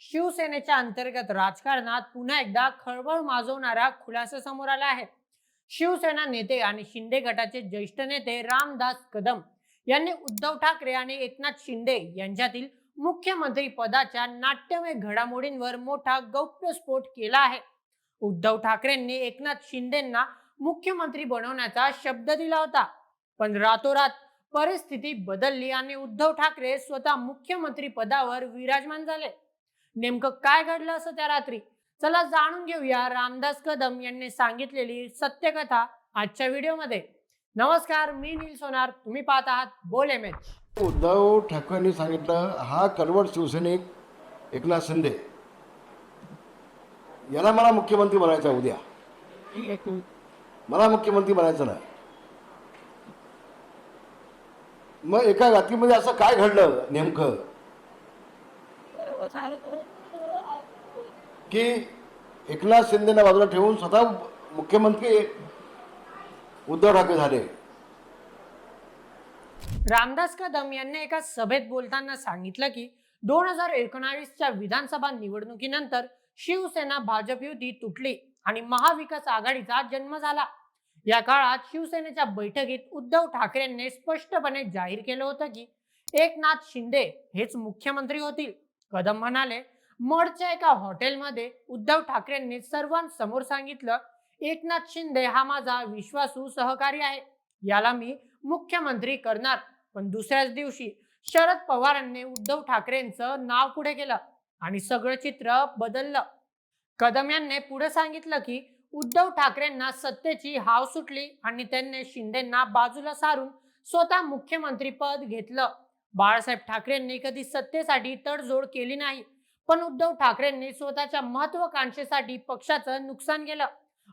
शिवसेनेच्या अंतर्गत राजकारणात पुन्हा एकदा खळबळ माजवणारा खुलासा समोर आला आहे. शिवसेना नेते आणि शिंदे गटाचे ज्येष्ठ नेते रामदास कदम यांनी उद्धव ठाकरे आणि एकनाथ शिंदे यांच्यातील मुख्यमंत्री पदाच्या नाट्यमय घडामोडींवर मोठा गौप्यस्फोट केला आहे. उद्धव ठाकरेंनी एकनाथ शिंदेंना मुख्यमंत्री बनवण्याचा शब्द दिला होता पण रातोरात परिस्थिती बदलली आणि उद्धव ठाकरे स्वतः मुख्यमंत्री पदावर विराजमान झाले. नेमकं काय घडलं असं त्या रात्री? चला जाणून घेऊया रामदास कदम यांनी सांगितलेली सत्यकथा आजच्या व्हिडिओमध्ये. नमस्कार मी नील सोनार. तुम्ही पाहत आहात बोल एम एच. उद्धव ठाकरेंनी सांगितलं हा कलवट शिवसैनिक एकनाथ शिंदे. याला मला मुख्यमंत्री बनायचं आहे उद्या. मला मुख्यमंत्री बनायचं नाही. मग एका रात्रीमध्ये असं काय घडलं नेमकं? की एकनाथ शिंदेना बाजूला ठेवून स्वतः मुख्यमंत्री उद्धव ठाकरे झाले. रामदास कदम यांनी एका सभेत बोलताना सांगितलं की दोन हजार एकोणावीसच्या विधानसभा निवडणुकीनंतर शिवसेना भाजप युती तुटली आणि महाविकास आघाडीचा जन्म झाला. या काळात शिवसेनेच्या बैठकीत उद्धव ठाकरेंनी स्पष्टपणे जाहीर केलं होतं की एकनाथ शिंदे हेच मुख्यमंत्री होतील. कदम म्हणाले मडच्या एका हॉटेलमध्ये उद्धव ठाकरेंनी सर्वांसमोर सांगितलं एकनाथ शिंदे हा माझा विश्वासू सहकारी आहे. याला मी मुख्यमंत्री करणार. पण दुसऱ्याच दिवशी शरद पवारांनी उद्धव ठाकरेंचं नाव पुढे केलं आणि सगळं चित्र बदललं. कदम यांनी पुढे सांगितलं की उद्धव ठाकरेंना सत्तेची हाव सुटली आणि त्यांनी शिंदेना बाजूला सारून स्वतः मुख्यमंत्री पद घेतलं. बाळासाहेब ठाकरेंनी कधी सत्तेसाठी तडजोड केली नाही. पण उद्धव ठाकरेंनी स्वतःच्या महत्वाकांक्षेसाठी पक्षाचं नुकसान केलं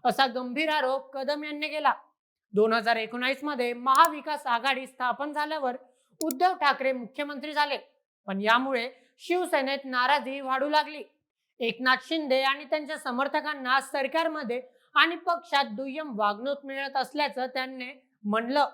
असा गंभीर आरोप कदम यांनी केला. दोन हजार एकोणावीसमध्ये महाविकास आघाडी स्थापन झाल्यावर उद्धव ठाकरे मुख्यमंत्री झाले पण यामुळे शिवसेनेत नाराजी वाढू लागली. एकनाथ शिंदे आणि त्यांच्या समर्थकांना सरकारमध्ये आणि पक्षात दुय्यम वागणूक मिळत असल्याचं त्यांनी म्हणलं.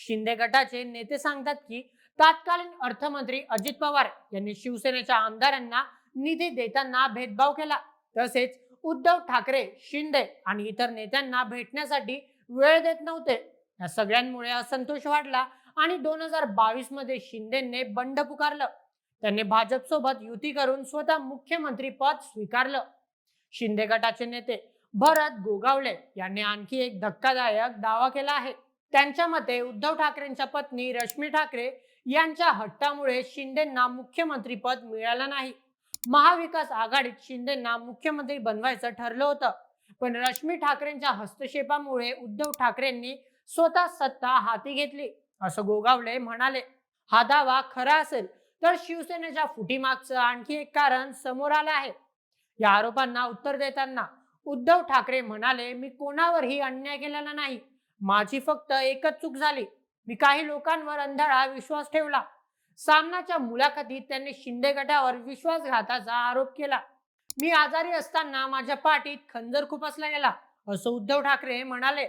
शिंदे गटाचे नेते सांगतात की तत्कालीन अर्थमंत्री अजित पवार यांनी शिवसेनेच्या आमदारांना निधी देताना भेदभाव केला. तसेच उद्धव ठाकरे शिंदे आणि इतर नेत्यांना भेटण्यासाठी वेळ देत नव्हते. या सगळ्यांमुळे असंतोष वाढला आणि दोन हजार बावीसमध्ये शिंदेने बंड पुकारलं. त्यांनी भाजप सोबत युती करून स्वतः मुख्यमंत्री पद स्वीकारलं. शिंदे गटाचे नेते भरत गोगावले यांनी आणखी एक धक्कादायक दावा केला आहे. त्यांच्या मते उद्धव ठाकरेंच्या पत्नी रश्मी ठाकरे यांच्या हट्टामुळे शिंदेना मुख्यमंत्रीपद मिळालं नाही. महाविकास आघाडीत शिंदेना मुख्यमंत्री बनवायचं ठरलं होतं. पण रश्मी ठाकरेंच्या हस्तक्षेपामुळे उद्धव ठाकरेंनी स्वतः सत्ता हाती घेतली असं गोगावले म्हणाले. हा दावा खरा असेल तर शिवसेनेच्या फुटीमागचं आणखी एक कारण समोर आलं आहे. या आरोपांना उत्तर देताना उद्धव ठाकरे म्हणाले मी कोणावरही अन्याय केलेला नाही. माझी फक्त एकच चूक झाली. मी काही लोकांवर अंधळा विश्वास ठेवला. सामनाच्या मुलाखतीत त्यांनी शिंदे गटावर विश्वासघाताचा आरोप केला. मी आजारी असताना माझ्या पाठीत खंजर खुपसला गेला असं उद्धव ठाकरे म्हणाले.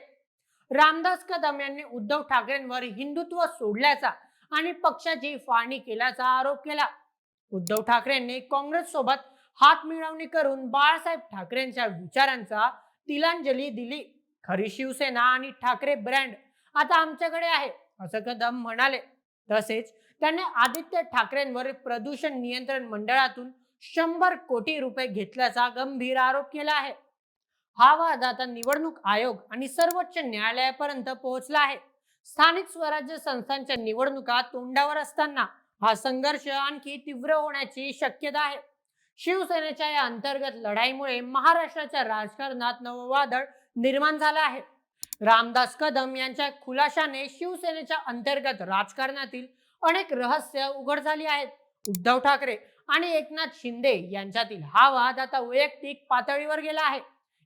रामदास कदम यांनी उद्धव ठाकरेंवर हिंदुत्व सोडल्याचा आणि पक्षाची फाळणी केल्याचा आरोप केला. उद्धव ठाकरेंनी काँग्रेस सोबत हात मिळवणी करून बाळासाहेब ठाकरेंच्या विचारांचा तिलांजली दिली. खरी शिवसेना आणि ठाकरे ब्रँड आता आमच्याकडे आहे असं कदम म्हणाले. तसेच त्याने आदित्य ठाकरेंवर प्रदूषण नियंत्रण मंडळातून शंभर कोटी रुपये घेतल्याचा गंभीर आरोप केला आहे. हा वाद आता निवडणूक आयोग आणि सर्वोच्च न्यायालयापर्यंत पोहोचला आहे. स्थानिक स्वराज्य संस्थांच्या निवडणुका तोंडावर असताना हा संघर्ष आणखी तीव्र होण्याची शक्यता आहे. शिवसेनेच्या या अंतर्गत लढाईमुळे महाराष्ट्राच्या राजकारणात नववादळ निर्माण झाला आहे. रामदास कदम यांच्या खुलाशाने शिवसेनेच्या अंतर्गत राजकारणातील अनेक रहस्य उघड झाली आहेत. उद्धव ठाकरे आणि एकनाथ शिंदे यांच्यातील हा वाद आता वैयक्तिक पातळीवर गेला आहे.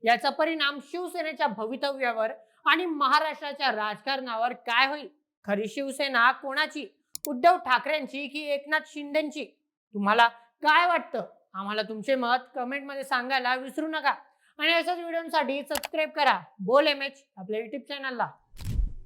याचा परिणाम शिवसेनेच्या भवितव्यावर आणि महाराष्ट्राच्या राजकारणावर काय होईल? खरी शिवसेना कोणाची? उद्धव ठाकरेंची की एकनाथ शिंदेची? तुम्हाला काय वाटतं? आम्हाला तुमचे मत कमेंटमध्ये सांगायला विसरू नका. आणि अशाच व्हिडिओसाठी सबस्क्राईब करा. बोल एम एच आपल्या युट्यूब चॅनलला